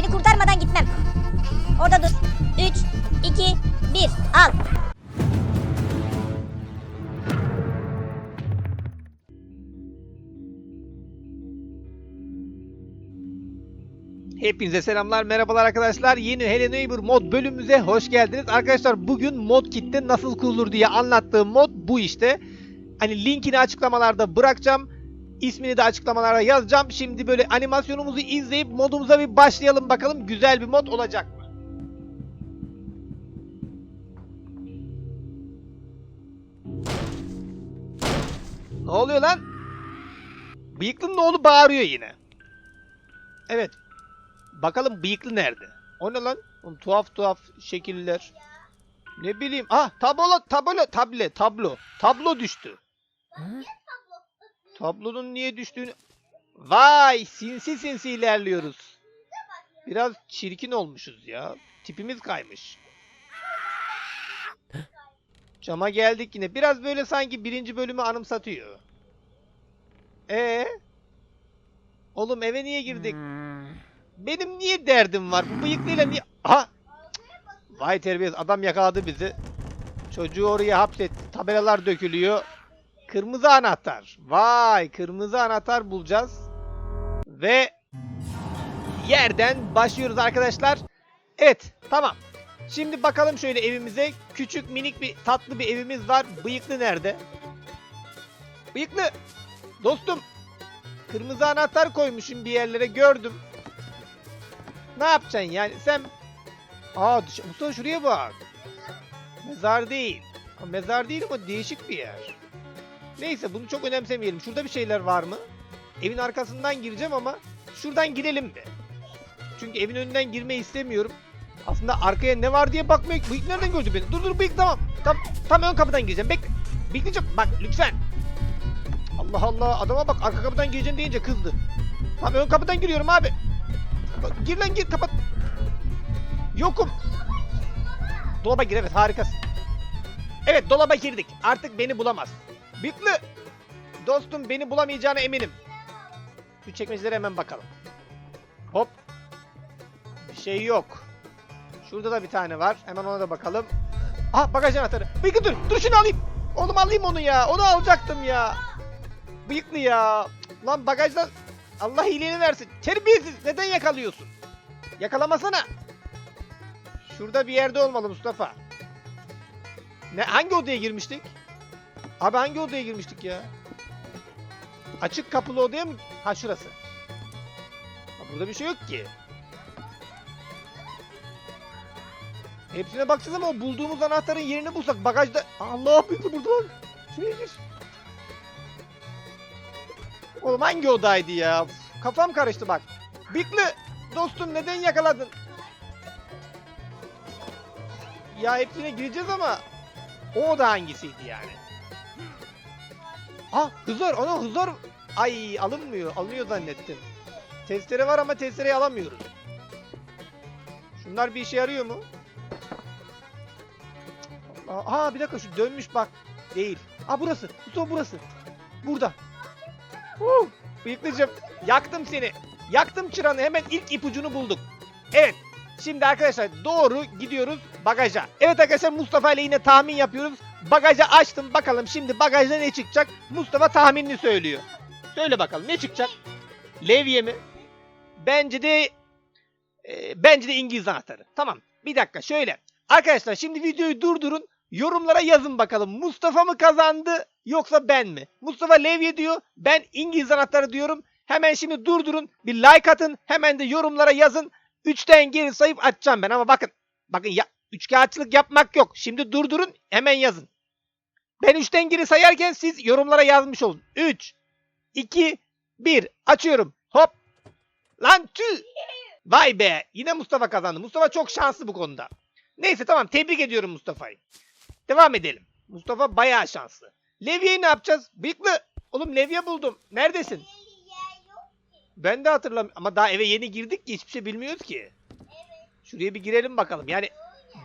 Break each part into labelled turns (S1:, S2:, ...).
S1: Seni kurtarmadan gitmem. Orada dur. 3, 2, 1. Al.
S2: Hepinize selamlar, merhabalar arkadaşlar. Yeni Hello Neighbor mod bölümümüze hoş geldiniz. Arkadaşlar bugün mod kitle nasıl kurulur diye anlattığım mod bu işte. Hani linkini açıklamalarda bırakacağım. İsmini de açıklamalara yazacağım. Şimdi böyle animasyonumuzu izleyip modumuza bir başlayalım bakalım. Güzel bir mod olacak mı? Ne oluyor lan? Bıyıklı'nın oğlu bağırıyor yine. Evet. Bakalım bıyıklı nerede? O ne lan? Oğlum, tuhaf tuhaf şekiller. Ne bileyim. Ah tablo tablo table tablo. Tablo düştü. Tablonun niye düştüğünü... Vay sinsi sinsi ilerliyoruz. Biraz çirkin olmuşuz ya. Tipimiz kaymış. Cama geldik yine. Biraz böyle sanki birinci bölümü anımsatıyor. Ee? Oğlum eve niye girdik? Benim niye derdim var? Bu bıyıklıyla niye... Aha! Vay terbiyesiz adam yakaladı bizi. Çocuğu oraya hapsetti. Tabelalar dökülüyor. Kırmızı anahtar. Vay kırmızı anahtar bulacağız. Ve yerden başlıyoruz arkadaşlar. Evet tamam. Şimdi bakalım şöyle evimize. Küçük minik bir tatlı bir evimiz var. Bıyıklı nerede? Bıyıklı. Dostum. Kırmızı anahtar koymuşum bir yerlere gördüm. Ne yapacaksın yani sen... Aa Mustafa şuraya bak. Mezar değil. Mezar değil ama değişik bir yer. Neyse bunu çok önemsemeyelim. Şurada bir şeyler var mı? Evin arkasından gireceğim ama şuradan girelim mi? Çünkü evin önünden girmeyi istemiyorum. Aslında arkaya ne var diye bakmıyor. Bıyık nereden gördü beni? Dur dur bıyık tamam. Tam, tam ön kapıdan gireceğim. Bekle. Bıyıklıcım bak lütfen. Allah Allah adama bak arka kapıdan gireceğim deyince kızdı. Tam ön kapıdan giriyorum abi. Bak, Gir lan gir kapat. Yokum. Dolaba gir evet harikasın. Evet dolaba girdik. Artık beni bulamaz. Bıyıklı. Dostum beni bulamayacağına eminim. Şu çekmecelere hemen bakalım. Hop. Bir şey yok. Şurada da bir tane var. Hemen ona da bakalım. Ah bagaj anahtarı. Bıyıklı dur. Dur şunu alayım. Oğlum alayım onu ya. Onu alacaktım ya. Bıyıklı ya. Lan bagajdan Allah iyiliğini versin. Terbiyesiz. Neden yakalıyorsun? Yakalamasana. Şurada bir yerde olmalı Mustafa. Ne hangi odaya girmiştik? Abi hangi odaya girmiştik ya? Açık kapılı odaya mı? Ha şurası. Burada bir şey yok ki. Hepsine bakacağız ama o bulduğumuz anahtarın yerini bulsak bagajda... Allah büyük burada lan. Şuraya gir. Oğlum hangi odaydı ya? Kafam karıştı bak. Bikli dostum neden yakaladın? Ya hepsine gireceğiz ama o oda hangisiydi yani? Ah hızır ona hızır. Ay alınmıyor. Alınıyor zannettim. Testere var ama testereyi alamıyoruz. Şunlar bir işe yarıyor mu? Aa, bir dakika şu dönmüş bak. Değil. Aa burası. Mustafa burası. Burada. Huh, bıyıklıcım yaktım seni. Yaktım çıranı hemen ilk ipucunu bulduk. Evet. Şimdi arkadaşlar doğru gidiyoruz bagaja. Evet arkadaşlar Mustafa ile yine tahmin yapıyoruz. Bagajı açtım bakalım şimdi bagajda ne çıkacak? Mustafa tahminini söylüyor. Söyle bakalım ne çıkacak? Levye mi? Bence de e, bence de İngiliz anahtarı. Tamam. Bir dakika şöyle. Arkadaşlar şimdi videoyu durdurun. Yorumlara yazın bakalım. Mustafa mı kazandı yoksa ben mi? Mustafa levye diyor. Ben İngiliz anahtarı diyorum. Hemen şimdi durdurun. Bir like atın. Hemen de yorumlara yazın. Üçten geri sayıp açacağım ben ama bakın. Bakın ya, üçkağıtçılık yapmak yok. Şimdi durdurun hemen yazın. Ben üçten geri sayarken siz yorumlara yazmış olun. 3, 2, 1. Açıyorum. Hop. Lan tüh. Vay be. Yine Mustafa kazandı. Mustafa çok şanslı bu konuda. Neyse tamam tebrik ediyorum Mustafa'yı. Devam edelim. Mustafa bayağı şanslı. Levye'yi ne yapacağız? Bıyıklı. Oğlum levye buldum. Neredesin? Ben de hatırlamıyorum. Ama daha eve yeni girdik ki hiçbir şey bilmiyoruz ki. Şuraya bir girelim bakalım. Yani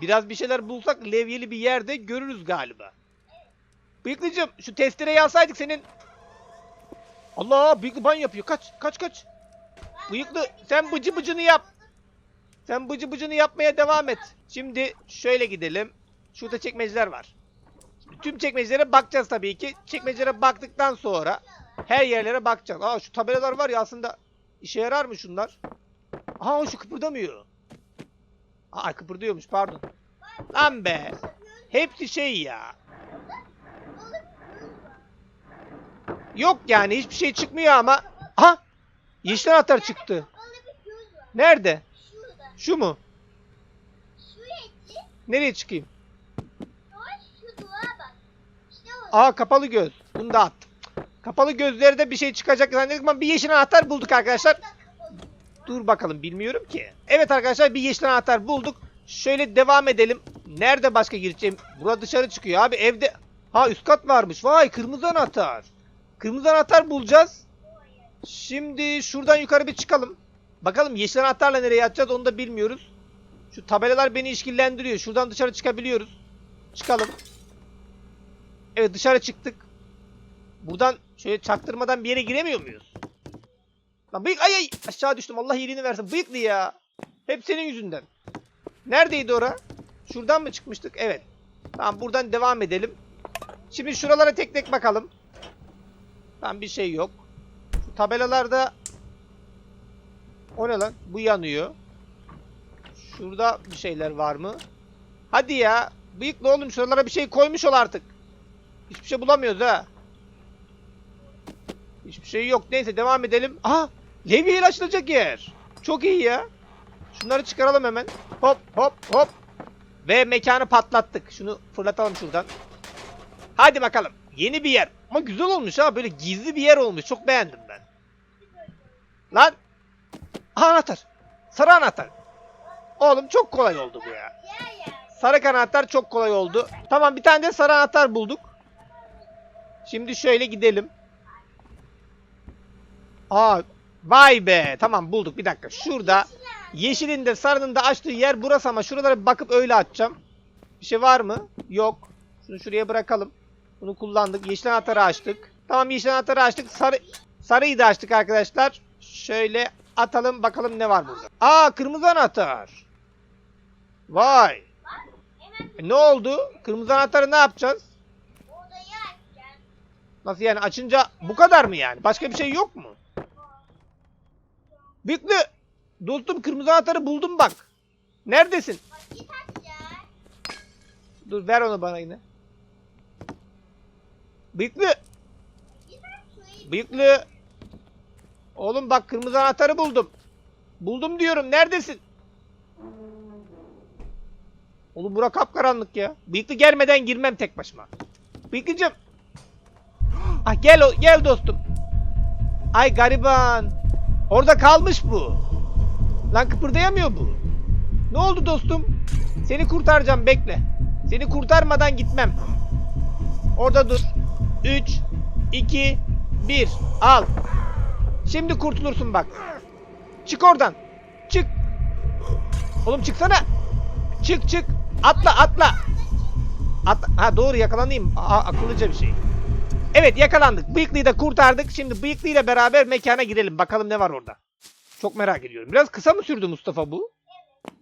S2: biraz bir şeyler bulsak levyeli bir yerde görürüz galiba. Bıyıklıcığım şu testereyi alsaydık senin... Allah bıyıklı ban yapıyor. Kaç kaç kaç. Bıyıklı sen bıcı bıcını yap. Sen bıcı bıcını yapmaya devam et. Şimdi şöyle gidelim. Şurada çekmeceler var. Tüm çekmecelere bakacağız tabii ki. Çekmecelere baktıktan sonra her yerlere bakacağız. Aa şu tabelalar var ya aslında işe yarar mı şunlar? Aha şu kıpırdamıyor. Aa kıpırdıyormuş pardon. Lan be. Hepsi şey ya. Yok yani hiçbir şey çıkmıyor ama. Aha! Yeşil anahtar çıktı. Nerede? Şu mu? Nereye çıkayım? Aa kapalı göz. Bunu da attım. Kapalı gözlerde bir şey çıkacak zannettim ama bir yeşil anahtar bulduk arkadaşlar. Dur bakalım bilmiyorum ki. Evet arkadaşlar bir yeşil anahtar bulduk. Şöyle devam edelim. Nerede başka gireceğim? Burada dışarı çıkıyor abi evde. Ha üst kat varmış. Vay kırmızı anahtar. Kırmızı anahtar bulacağız. Şimdi şuradan yukarı bir çıkalım. Bakalım yeşil anahtarla nereye atacağız onu da bilmiyoruz. Şu tabelalar beni işkillendiriyor. Şuradan dışarı çıkabiliyoruz. Çıkalım. Evet dışarı çıktık. Buradan şöyle çaktırmadan bir yere giremiyor muyuz? Lan bıyık ay ay aşağı düştüm Allah iyiliğini versin bıyıklı ya. Hep senin yüzünden. Neredeydi ora? Şuradan mı çıkmıştık? Evet. Tamam buradan devam edelim. Şimdi şuralara tek tek bakalım. Tamam bir şey yok. Şu tabelalarda o ne lan? Bu yanıyor. Şurada bir şeyler var mı? Hadi ya. Bıyıklı oğlum şuralara bir şey koymuş ol artık. Hiçbir şey bulamıyoruz ha. Hiçbir şey yok. Neyse devam edelim. Aha! Levye ile açılacak yer. Çok iyi ya. Şunları çıkaralım hemen. Hop hop hop. Ve mekanı patlattık. Şunu fırlatalım şuradan. Hadi bakalım. Yeni bir yer. Ama güzel olmuş ha. Böyle gizli bir yer olmuş. Çok beğendim ben. Lan. Aha, anahtar. Sarı anahtar. Oğlum çok kolay oldu bu ya. Sarı anahtar çok kolay oldu. Tamam bir tane de sarı anahtar bulduk. Şimdi şöyle gidelim. Aa vay be. Tamam bulduk. Bir dakika. Şurada yeşilin de sarının da açtığı yer burası ama şuralara bir bakıp öyle açacağım. Bir şey var mı? Yok. Şunu şuraya bırakalım. Bunu kullandık. Yeşil anahtarı açtık. Tamam yeşil anahtarı açtık. Sarı sarıyı da açtık arkadaşlar. Şöyle atalım bakalım ne var burada. Aa kırmızı anahtar. Vay. E, ne oldu? Kırmızı anahtarı ne yapacağız? Nasıl yani açınca bu kadar mı yani? Başka bir şey yok mu? Büklü. Dostum kırmızı anahtarı buldum bak. Neredesin? Dur ver onu bana yine.
S1: Şurayı.
S2: Bıyıklı. Oğlum bak kırmızı anahtarı buldum. Buldum diyorum. Neredesin? Oğlum bura kapkaranlık ya. Bıyıklı gelmeden girmem tek başıma. Bıyıklıcım. Ah gel gel dostum. Ay gariban. Orada kalmış bu. Lan kıpırdayamıyor bu. Ne oldu dostum? Seni kurtaracağım bekle. Seni kurtarmadan gitmem. Orada dur. 3 2 1 al. Şimdi kurtulursun bak. Çık oradan. Çık. Oğlum çıksana. Çık çık. Atla atla. Atla. Ha doğru yakalanayım. Aa, akıllıca bir şey. Evet yakalandık. Bıyıklıyı da kurtardık. Şimdi bıyıklıyla beraber mekana girelim. Bakalım ne var orada. Çok merak ediyorum. Biraz kısa mı sürdü Mustafa bu?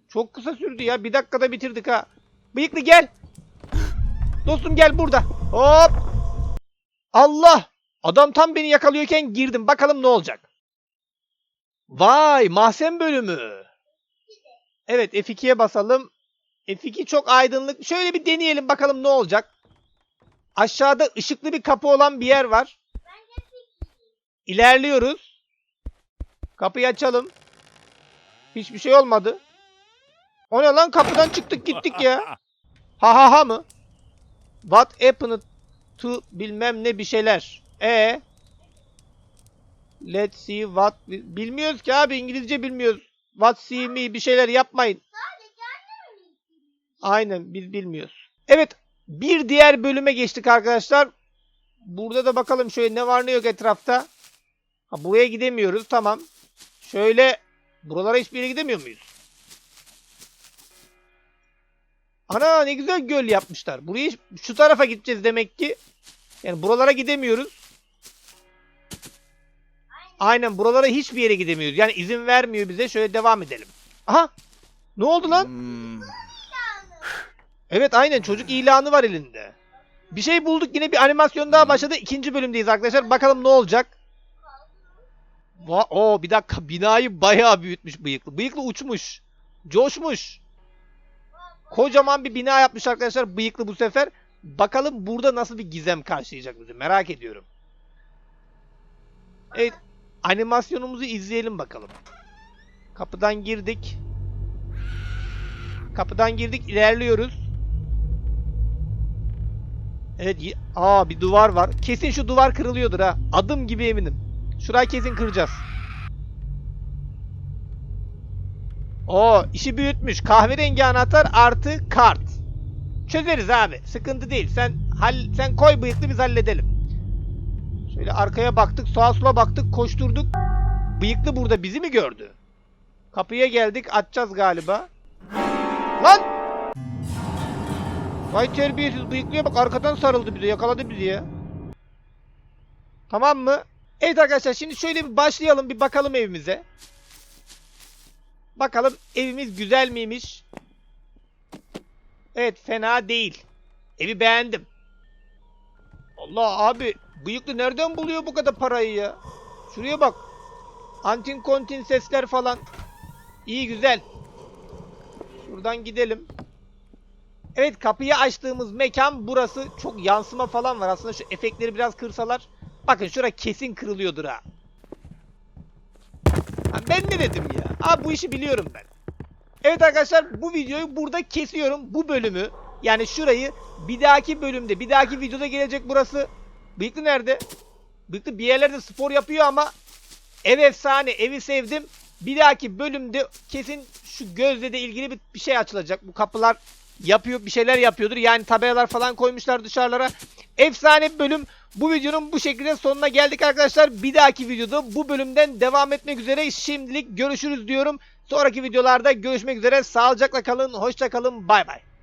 S2: Çok kısa sürdü ya. Bir dakikada bitirdik ha. Bıyıklı gel. Dostum gel burada. Hop. Allah. Adam tam beni yakalıyorken girdim. Bakalım ne olacak. Vay mahzen bölümü. Evet F2'ye basalım. F2 çok aydınlık. Şöyle bir deneyelim bakalım ne olacak. Aşağıda ışıklı bir kapı olan bir yer var. İlerliyoruz. Kapıyı açalım. Hiçbir şey olmadı. O ne lan kapıdan çıktık gittik ya. Ha ha ha mı? What happened to bilmem ne bir şeyler. E Let's see what bilmiyoruz ki abi İngilizce bilmiyoruz. What see me bir şeyler yapmayın. Aynen biz bilmiyoruz. Evet bir diğer bölüme geçtik arkadaşlar. Burada da bakalım şöyle ne var ne yok etrafta. Ha, buraya gidemiyoruz tamam. Şöyle buralara hiçbir yere gidemiyor muyuz? Ana ne güzel göl yapmışlar. Buraya hiç- şu tarafa gideceğiz demek ki. Yani buralara gidemiyoruz. Aynen buralara hiçbir yere gidemiyoruz. Yani izin vermiyor bize. Şöyle devam edelim. Aha! Ne oldu lan?
S3: Hmm.
S2: Evet aynen çocuk ilanı var elinde. Bir şey bulduk yine bir animasyon daha başladı. İkinci bölümdeyiz arkadaşlar. Bakalım ne olacak. O bir dakika binayı bayağı büyütmüş bıyıklı. Bıyıklı uçmuş. Coşmuş. Kocaman bir bina yapmış arkadaşlar bıyıklı bu sefer. Bakalım burada nasıl bir gizem karşılayacak bizi merak ediyorum. Evet animasyonumuzu izleyelim bakalım. Kapıdan girdik. Kapıdan girdik ilerliyoruz. Evet. Aa bir duvar var. Kesin şu duvar kırılıyordur ha. Adım gibi eminim. Şurayı kesin kıracağız. Oo işi büyütmüş. Kahverengi anahtar artı kart. Çözeriz abi. Sıkıntı değil. Sen hal sen koy bıyıklı biz halledelim. Şöyle arkaya baktık, sağa sola baktık, koşturduk. Bıyıklı burada bizi mi gördü? Kapıya geldik, açacağız galiba. Lan! Vay terbiyesiz bıyıklıya bak arkadan sarıldı bize yakaladı bizi ya. Tamam mı? Evet arkadaşlar şimdi şöyle bir başlayalım bir bakalım evimize. Bakalım evimiz güzel miymiş? Evet fena değil. Evi beğendim. Allah abi bıyıklı nereden buluyor bu kadar parayı ya? Şuraya bak. Antin kontin sesler falan. İyi güzel. Şuradan gidelim. Evet kapıyı açtığımız mekan burası. Çok yansıma falan var. Aslında şu efektleri biraz kırsalar. Bakın şura kesin kırılıyordur ha. Ha, ben ne dedim ya? Abi bu işi biliyorum ben. Evet arkadaşlar bu videoyu burada kesiyorum. Bu bölümü yani şurayı bir dahaki bölümde bir dahaki videoda gelecek burası. Bıyıklı nerede? Bıyıklı bir yerlerde spor yapıyor ama ev efsane evi sevdim. Bir dahaki bölümde kesin şu gözle de ilgili bir şey açılacak. Bu kapılar yapıyor bir şeyler yapıyordur. Yani tabelalar falan koymuşlar dışarılara. Efsane bir bölüm. Bu videonun bu şekilde sonuna geldik arkadaşlar. Bir dahaki videoda bu bölümden devam etmek üzere. Şimdilik görüşürüz diyorum. Sonraki videolarda görüşmek üzere. Sağlıcakla kalın. Hoşça kalın. Bay bay.